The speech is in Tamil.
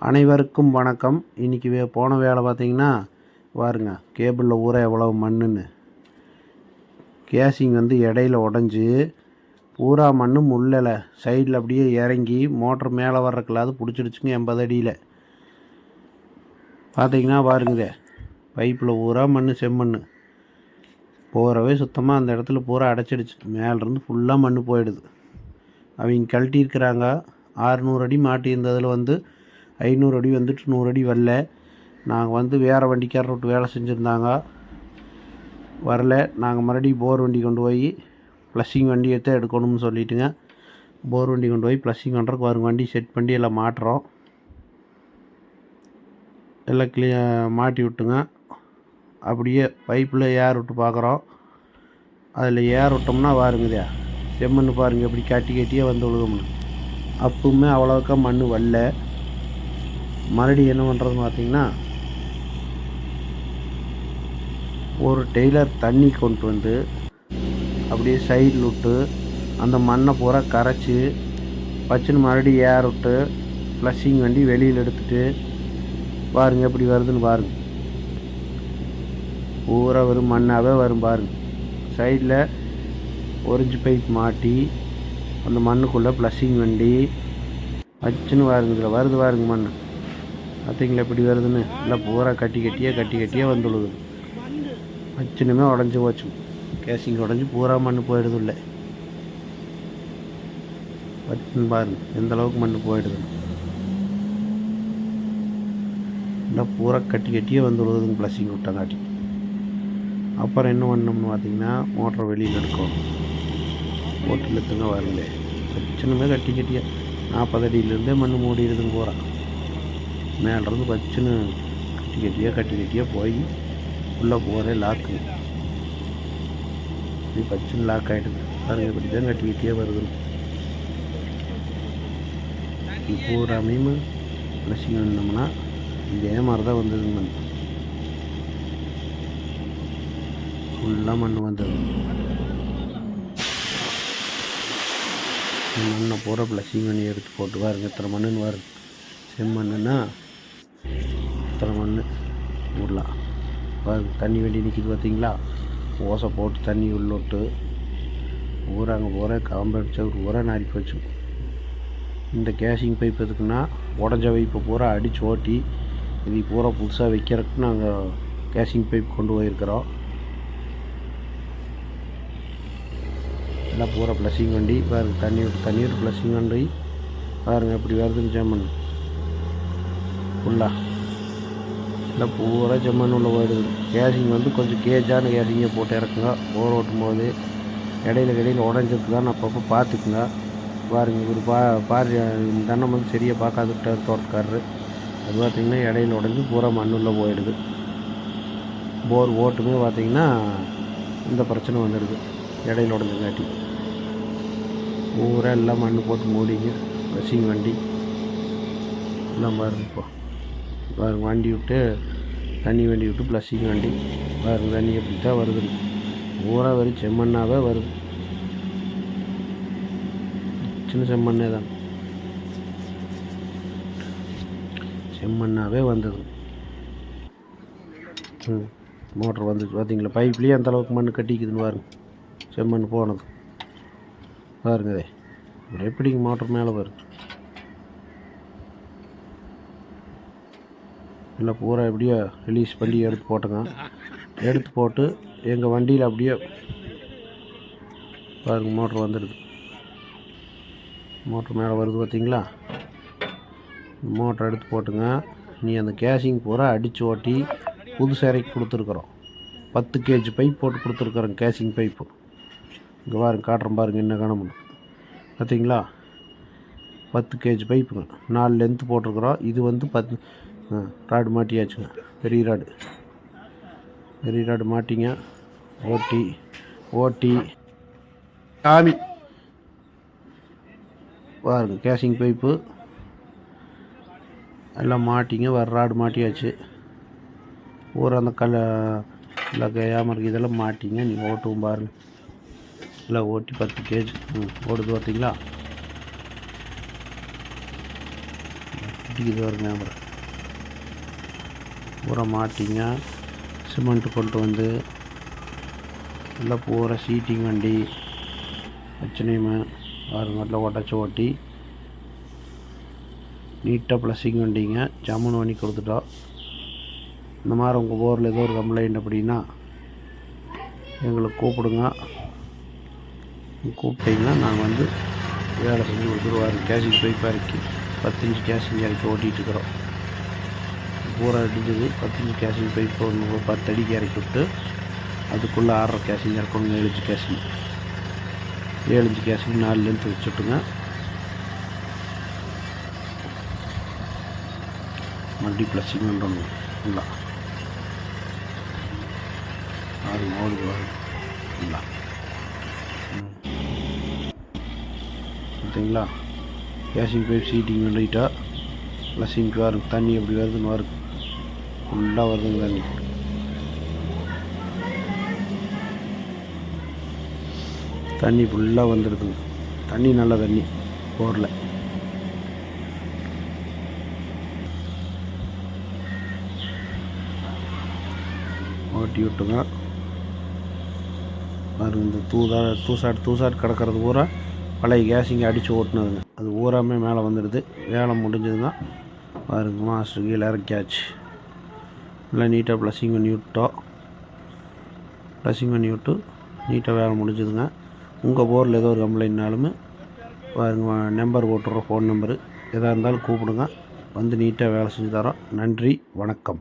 அனைவருக்கும் வணக்கம். இன்றைக்கி வே போன வேலை பார்த்தீங்கன்னா பாருங்க கேபிளில் ஊற எவ்வளோ மண்ணுன்னு. கேசிங் வந்து இடையில உடஞ்சி பூரா மண்ணு முள்ளலை. சைடில் அப்படியே இறங்கி மோட்ரு மேலே வர்றக்கலாது பிடிச்சிடுச்சுங்க எண்பது அடியில். பார்த்தீங்கன்னா பாருங்கதே பைப்பில் பூரா மண் செம்மண் போகிறவே சுத்தமாக அந்த இடத்துல பூரா அடைச்சிடுச்சு. மேலேருந்து ஃபுல்லாக மண் போயிடுது. அவங்க கழட்டியிருக்கிறாங்க. ஆறுநூறு அடி மாட்டியிருந்ததில் வந்து ஐநூறு அடி வந்துட்டு நூறு அடி வரல. நாங்கள் வந்து வேறு வண்டிக்காரர் விட்டு வேலை செஞ்சுருந்தாங்க. வரல. நாங்கள் மறுபடியும் போர் வண்டி கொண்டு போய் ப்ளஸ்ஸிங் வண்டியை தான் எடுக்கணும்னு சொல்லிட்டுங்க. போர் வண்டி கொண்டு போய் ப்ளஸ்ஸிங் பண்ணுறதுக்கு வரும். வண்டி செட் பண்ணி எல்லாம் மாட்டுறோம். எல்லாம் கிளிய மாட்டி விட்டுங்க. அப்படியே பைப்பில் ஏர் விட்டு பார்க்குறோம் அதில் ஏர் விட்டோம்னா பாருங்கதே செம்மண் பாருங்க எப்படி கட்டி கட்டியே வந்து விழுகும்னு அப்பவுமே அவ்வளோக்கா மண் வரல. மறுபடியும் என்ன பண்ணுறதுன்னு பார்த்தீங்கன்னா ஒரு டெய்லர் தண்ணி கொண்டு வந்து அப்படியே சைடில் விட்டு அந்த மண்ணை பூரா கரைச்சி வச்சுன்னு மறுபடியும் ஏர் விட்டு ஃப்ளஷிங் வண்டி வெளியில் எடுத்துட்டு பாருங்க எப்படி வருதுன்னு பாருங்க. பூரா வரும் மண்ணாகவே வரும் பாருங்க. சைடில் ஒரிஞ்சு பைப் மாட்டி அந்த மண்ணுக்குள்ளே ப்ளஷிங் வண்டி வச்சுன்னு பாருங்க இதில் வருது பாருங்க மண் பார்த்தீங்களா எப்படி வருதுன்னு? இல்லை பூரா கட்டி கட்டியே கட்டி கட்டியே வந்துடுது. வச்சுனுமே உடஞ்சி போச்சு. கேசிங் உடஞ்சி பூரா மண் போயிடுது இல்லை வச்சுன்னு பாருங்க எந்த அளவுக்கு மண் போயிடுது. இல்லை பூரா கட்டி கட்டியே வந்து விழுதுங்க ப்ளஷிங் விட்டங்காட்டி. அப்புறம் என்ன பண்ணோம்னு பார்த்தீங்கன்னா மோட்டரை வெளியில் எடுக்கும் போட்டு எடுத்துங்க வரல. வச்சுனுமே கட்டி கட்டியா. நாற்பது அடியிலேருந்தே மண் மூடிடுதுங்க பூரா. மேலேருந்து பச்சுன்னு கட்டி கட்டியாக கட்டி கட்டியாக போய் உள்ளே போகிறே லாக்கு இப்படி பச்சுன்னு லாக் ஆகிடுது பாருங்கள் இப்படி தான் கட்டி கட்டியே வருது. இது பூராமையும் ப்ளஸிங் வந்தோம்னா இதே மாதிரி தான் வந்தது மண். ஃபுல்லாக மண் வந்தது. மண்ணை பூரா ப்ளஸிங் பண்ணி எடுத்து போட்டு பாருங்க இத்தனை மண்ணுன்னு வருது செம்மண்ணுன்னா இத்தனை மண் விடலாம். பாருங்க தண்ணி வண்டி நிற்கிது பார்த்தீங்களா? ஓசை போட்டு தண்ணி உள்ள விட்டு ஊரா அங்கே பூரா காம்பு ஒரு ஊரா நாரி போச்சு. இந்த கேஷிங் பைப் எதுக்குன்னா உடஞ்ச வைப்பை பூரா அடித்து ஓட்டி இது பூரா புதுசாக வைக்கிறதுக்கு நாங்கள் கேஷிங் பைப் கொண்டு போயிருக்கிறோம். எல்லாம் பூரா ப்ளஸிங் வண்டி. பாருங்க தண்ணி தண்ணியோட ப்ளஸிங் வண்டி. பாருங்க எப்படி வருதுன்னு ஜெமன். ஃபுல்லாக இல்லை பூரா ஜம்மன் உள்ள போயிடுது. கேசிங் வந்து கொஞ்சம் கேஜான கேசிங்கை போட்டு இறக்குங்க. போர் ஓட்டும் போது இடையில இடையில உடஞ்சதுக்கு அப்பப்போ பார்த்துக்குங்க. பாருங்க இவர் பா பாரு தன்னம் வந்து சரியாக பார்க்காதுட்டார் தோட்டக்காரரு. அது பார்த்திங்கன்னா இடையில உடஞ்சி பூரா மண்ணுள்ளே போயிடுது. போர் ஓட்டுமே பார்த்திங்கன்னா இந்த பிரச்சனை வந்துடுது. இடையில உடஞ்சங்காட்டி. பூரா எல்லாம் மண் போட்டு மூடிங்க. பஸ்ஸிங் வண்டி. எல்லாம் பாருங்க இப்போ பாருங்க வண்டி விட்டு தண்ணி வண்டி விட்டு ப்ளஸ்ஸிங் வண்டி. பாருங்க தண்ணி எப்படி தான் வருது. பூரா வரும் செம்மண்ணாகவே வருது. சின்ன செம்மண்ணே தான். செம்மண்ணாகவே வந்தது. ம் மோட்ரு வந்துச்சு. பார்த்தீங்களா பைப்லேயே அந்த அளவுக்கு மண் கட்டிக்குதுன்னு பாருங்க. செம்மண் போனது. பாருங்க எப்படிங்க மோட்ரு மேலே வருது. இல்லை பூரா எப்படியோ ரிலீஸ் பண்ணி எடுத்து போட்டுங்க எடுத்து போட்டு எங்கள் வண்டியில் அப்படியே பாருங்க மோட்ரு வந்துடுது. மோட்ரு மேலே வருது பார்த்திங்களா? மோட்ரு எடுத்து போட்டுங்க. நீ அந்த கேஷிங் பூரா அடித்து ஓட்டி புது சேரைக்கு கொடுத்துருக்குறோம். பத்து கேஜி பைப் போட்டு கொடுத்துருக்குறோம் கேஷிங் பைப்பு இங்கே பாருங்க காட்டுறேன் பாருங்கள் என்ன காணமுன்னு பார்த்தீங்களா? பத்து கேஜி பைப்புங்க நாலு லென்த்து போட்டிருக்குறோம். இது வந்து பத்து ஆ, ராடு மாட்டியாச்சுங்க பெரிய ராடு. பெரிய ராடு மாட்டிங்க. ஓட்டி ஓட்டி. காமி பாருங்க கேசிங் பைப்பு எல்லாம் மாட்டிங்க வர ராடு மாட்டியாச்சு. ஊர் அந்த கல இல்லை ஏமருக்கு இதெல்லாம் மாட்டிங்க நீங்கள் ஓட்டுவோம் பாருங்க. எல்லாம் ஓட்டி பத்து கேஜி. ம் ஓடுது பார்த்தீங்களா ஒட்டிக்கிது வருங்க கேமரா பூரா மாட்டிங்க. சிமெண்ட் கொண்டு வந்து நல்லா பூரா சீட்டிங் வண்டி வச்சுனையுமே நல்லா உடச்சி ஓட்டி. நீட்டாக ப்ளஸிங் வண்டிங்க. ஜாமுன் பண்ணி கொடுத்துட்டோம். இந்த மாதிரி உங்கள் போரில் ஏதோ ஒரு கம்ப்ளைண்ட் அப்படின்னா எங்களை கூப்பிடுங்க. கூப்பிட்டீங்கன்னா நாங்கள் வந்து வேலை செஞ்சு கொடுத்துருவாரு கேஷிங் போய் இறக்கி பத்து இன்ச்சு கேஷிங் இறக்கி ஓட்டிகிட்டு இருக்கிறோம். பூரா அடிஞ்சது பத்து இன்ச்சு கேஷிங் பைப் ஒன்று பத்து அடிக்கு இறக்கி விட்டு அதுக்குள்ளே ஆறரை கேஷிங் இறக்கணும் ஏழு இன்ச்சு கேஷிங் ஏழு இன்ச்சு கேஷிங் நாலு லென்த் வச்சுட்டுங்க மல்டி ப்ளஸிங் பண்ணுறோம் ஃபுல்லாக ஆறு ஓடுது வரும் ஃபுல்லாக பார்த்தீங்களா? கேஷிங் பைப் சீட்டிங் பண்ணிட்டா ப்ளஸிங்க்கு வரும் தண்ணி எப்படி வருதுன்னு வரும் ஃபுல்லாக வருதுங்க தண்ணி தண்ணி ஃபுல்லாக வந்துடுதுங்க தண்ணி நல்ல தண்ணி போரில். ஓட்டி விட்டுங்க. பாருங்க இந்த தூதா தூசாட் தூசாட் கிடக்கிறது பூரா பழைய கேஸிங்க அடித்து ஓட்டினதுங்க. அது ஊராமே மேலே வந்துடுது. வேலை முடிஞ்சதுங்க பாருங்க மாஸ்டர் கீழே இறக்கியாச்சு. நல்லா நீட்டாக ப்ளஸிங் பண்ணி விட்டோம். ப்ளஸிங் பண்ணி விட்டு நீட்டாக வேலை முடிஞ்சுதுங்க. உங்கள் போரில் ஏதோ ஒரு கம்ப்ளைண்ட்னாலுமே பாருங்க நம்பர் போட்டுறோம் ஃபோன் நம்பரு எதாக இருந்தாலும் கூப்பிடுங்க. வந்து நீட்டாக வேலை செஞ்சு தரோம். நன்றி வணக்கம்.